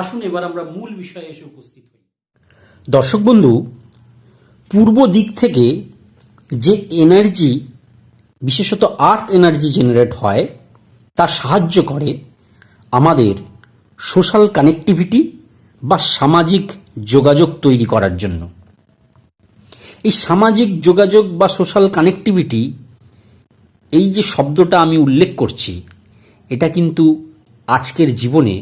আসুন এবার আমরা মূল বিষয়ে এসে উপস্থিত হই। দর্শক বন্ধু, পূর্ব দিক থেকে যে এনার্জি বিশেষত আর্থ এনার্জি জেনারেট হয়, তা সাহায্য করে আমাদের সোশ্যাল কানেক্টিভিটি বা সামাজিক যোগাযোগ তৈরি করার জন্য। এই সামাজিক যোগাযোগ বা সোশ্যাল কানেক্টিভিটি এই যে শব্দটা আমি উল্লেখ করছি, এটা কিন্তু আজকের জীবনে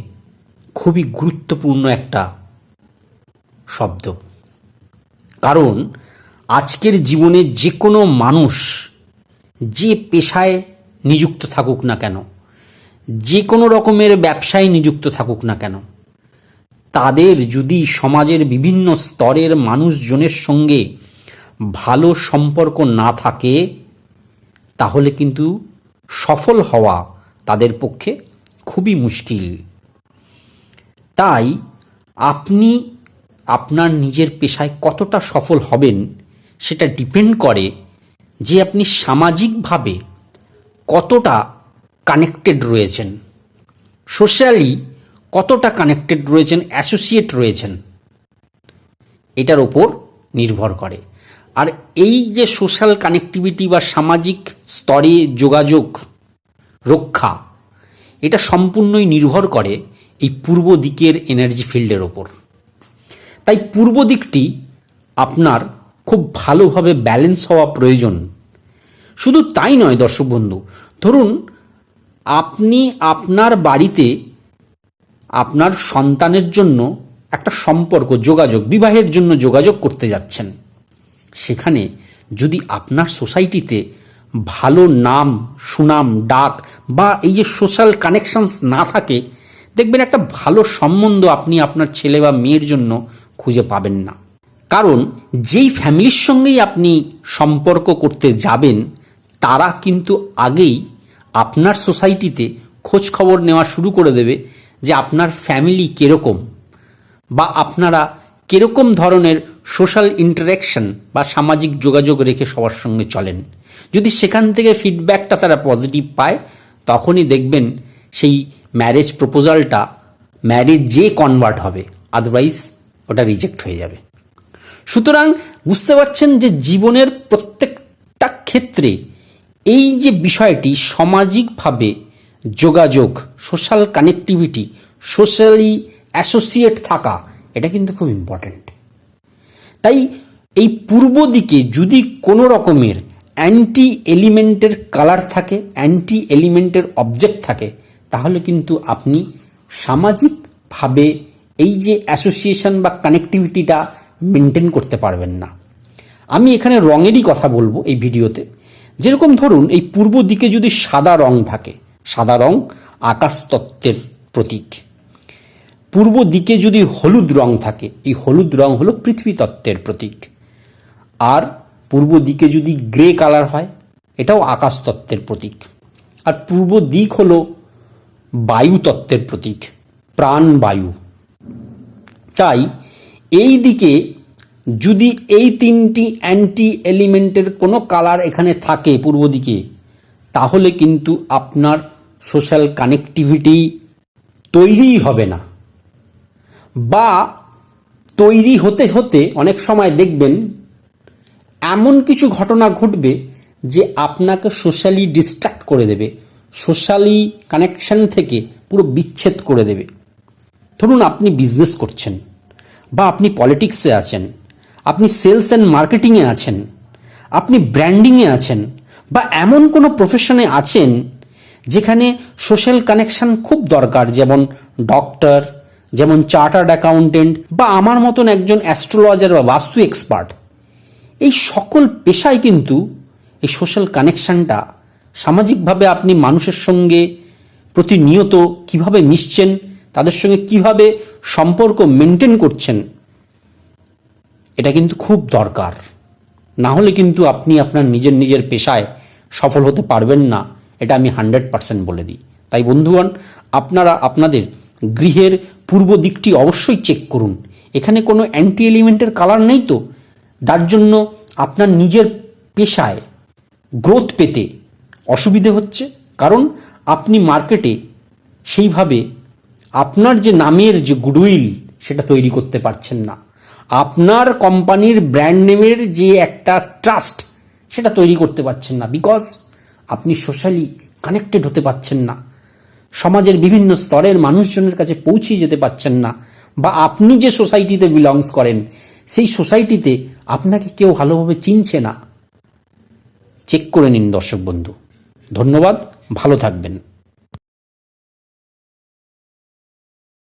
খুবই গুরুত্বপূর্ণ একটা শব্দ। কারণ আজকের জীবনে যে কোনো মানুষ যে পেশায় নিযুক্ত থাকুক না কেন যে কোনো রকমের ব্যবসায় নিযুক্ত থাকুক না কেন, তাদের যদি সমাজের বিভিন্ন স্তরের মানুষজনের সঙ্গে ভালো সম্পর্ক না থাকে, তাহলে কিন্তু সফল হওয়া তাদের পক্ষে খুবই মুশকিল। তাই আপনি আপনার নিজের পেশায় কতটা সফল হবেন সেটা ডিপেন্ড করে যে আপনি সামাজিকভাবে কতটা কানেক্টেড রয়েছেন। সোশ্যালি কতটা কানেক্টেড রয়েছেন অ্যাসোসিয়েট রয়েছেন। এটার ওপর নির্ভর করে। আর এই যে সোশ্যাল কানেক্টিভিটি বা সামাজিক স্তরে যোগাযোগ রক্ষা, এটা সম্পূর্ণই নির্ভর করে এই পূর্ব দিকের এনার্জি ফিল্ডের ওপর। তাই পূর্ব দিকটি আপনার খুব ভালোভাবে ব্যালেন্স হওয়া প্রয়োজন। শুধু তাই নয়, দর্শক বন্ধু, ধরুন আপনি আপনার বাড়িতে আপনার সন্তানের জন্য একটা সম্পর্ক, যোগাযোগ, বিবাহের জন্য যোগাযোগ করতে যাচ্ছেন। সেখানে যদি আপনার সোসাইটিতে ভালো নাম, সুনাম, ডাক বা এই যে সোশ্যাল কানেকশনস না থাকে দেখবেন একটা ভালো সম্বন্ধ আপনি আপনার ছেলে বা মেয়ের জন্য খুঁজে পাবেন না। কারণ যেই ফ্যামিলির সঙ্গেই আপনি সম্পর্ক করতে যাবেন, তারা কিন্তু আগেই আপনার সোসাইটিতে খোঁজ খবর নেওয়া শুরু করে দেবে যে আপনার ফ্যামিলি কীরকম বা আপনারা কীরকম ধরনের সোশ্যাল ইন্টারাকশন বা সামাজিক যোগাযোগ রেখে সবার সঙ্গে চলেন। যদি সেখান থেকে ফিডব্যাকটা তারা পজিটিভ পায়, তখনই দেখবেন সেই ম্যারেজ প্রপোজালটা ম্যারেজ যে কনভার্ট হবে আদারওয়াইজ ওটা রিজেক্ট হয়ে যাবে। সুতরাং বুঝতে পারছেন যে জীবনের প্রত্যেকটা ক্ষেত্রে এই যে বিষয়টি সামাজিকভাবে যোগাযোগ সোশ্যাল কানেক্টিভিটি সোশ্যালি অ্যাসোসিয়েট থাকা, এটা কিন্তু খুব ইম্পর্ট্যান্ট তাই এই পূর্ব দিকে যদি কোনো রকমের অ্যান্টি এলিমেন্টের কালার থাকে অ্যান্টি এলিমেন্টের অবজেক্ট থাকে তাহলে কিন্তু আপনি সামাজিকভাবে এই যে অ্যাসোসিয়েশন বা কানেক্টিভিটিটা মেনটেন করতে পারবেন না। আমি এখানে রঙেরই কথা বলব এই ভিডিওতে। যেরকম ধরুন, এই পূর্ব দিকে যদি সাদা রং থাকে, সাদা রং আকাশ তত্ত্বের প্রতীক। পূর্ব দিকে যদি হলুদ রং থাকে, এই হলুদ রং হলো পৃথিবী তত্ত্বের প্রতীক। আর পূর্ব দিকে যদি গ্রে কালার হয়, এটাও আকাশ তত্ত্বের প্রতীক। আর পূর্ব দিক হলো বায়ু তত্ত্বের প্রতীক প্রাণ বায়ু তাই, এই দিকে যদি এই তিনটি অ্যান্টি এলিমেন্টের কোনো কালার এখানে থাকে পূর্ব দিকে, তাহলে কিন্তু আপনার সোশ্যাল কানেক্টিভিটি তৈরিই হবে না। বা তৈরি হতে হতে অনেক সময় দেখবেন, এমন কিছু ঘটনা ঘটবে যে আপনাকে সোশ্যালি ডিস্ট্র্যাক্ট করে দেবে। সোশ্যালি কানেকশন থেকে পুরো বিচ্ছেদ করে দেবে। ধরুন আপনি বিজনেস করছেন বা আপনি পলিটিক্সে আছেন, আপনি সেলস অ্যান্ড মার্কেটিংয়ে আছেন, আপনি ব্র্যান্ডিংয়ে আছেন বা এমন কোনো প্রফেশনে আছেন যেখানে সোশ্যাল কানেকশন খুব দরকার, যেমন ডক্টর, যেমন চার্টার্ড অ্যাকাউন্টেন্ট বা আমার মতন একজন অ্যাস্ট্রোলজার বা বাস্তু এক্সপার্ট। এই সকল পেশায় কিন্তু এই সোশ্যাল কানেকশনটা সামাজিকভাবে আপনি মানুষের সঙ্গে প্রতিনিয়ত কীভাবে মিশছেন, তাদের সঙ্গে কীভাবে সম্পর্ক মেনটেন করছেন, এটা কিন্তু খুব দরকার। না হলে কিন্তু আপনি আপনার নিজের নিজের পেশায় সফল হতে পারবেন না, এটা আমি হান্ড্রেড পার্সেন্ট বলে দিই। তাই বন্ধুগণ, আপনারা আপনাদের গৃহের পূর্ব দিকটি অবশ্যই চেক করুন। এখানে কোনো অ্যান্টি এলিমেন্টের কালার নেই তো। তার জন্য আপনার নিজের পেশায় গ্রোথ পেতে অসুবিধে হচ্ছে। কারণ আপনি মার্কেটে সেইভাবে আপনার যে নামের যে গুডউইল সেটা তৈরি করতে পারছেন না। আপনার কোম্পানির ব্র্যান্ড নেমের যে একটা ট্রাস্ট সেটা তৈরি করতে পারছেন না। বিকজ আপনি সোশ্যালি কানেক্টেড হতে পারছেন না। সমাজের বিভিন্ন স্তরের মানুষজনের কাছে পৌঁছে যেতে পারছেন না। বা আপনি যে সোসাইটিতে বিলংস করেন, সেই সোসাইটিতে আপনাকে কেউ ভালোভাবে চিনছে না। চেক করে নিন দর্শক বন্ধু। ধন্যবাদ ভালো থাকবেন।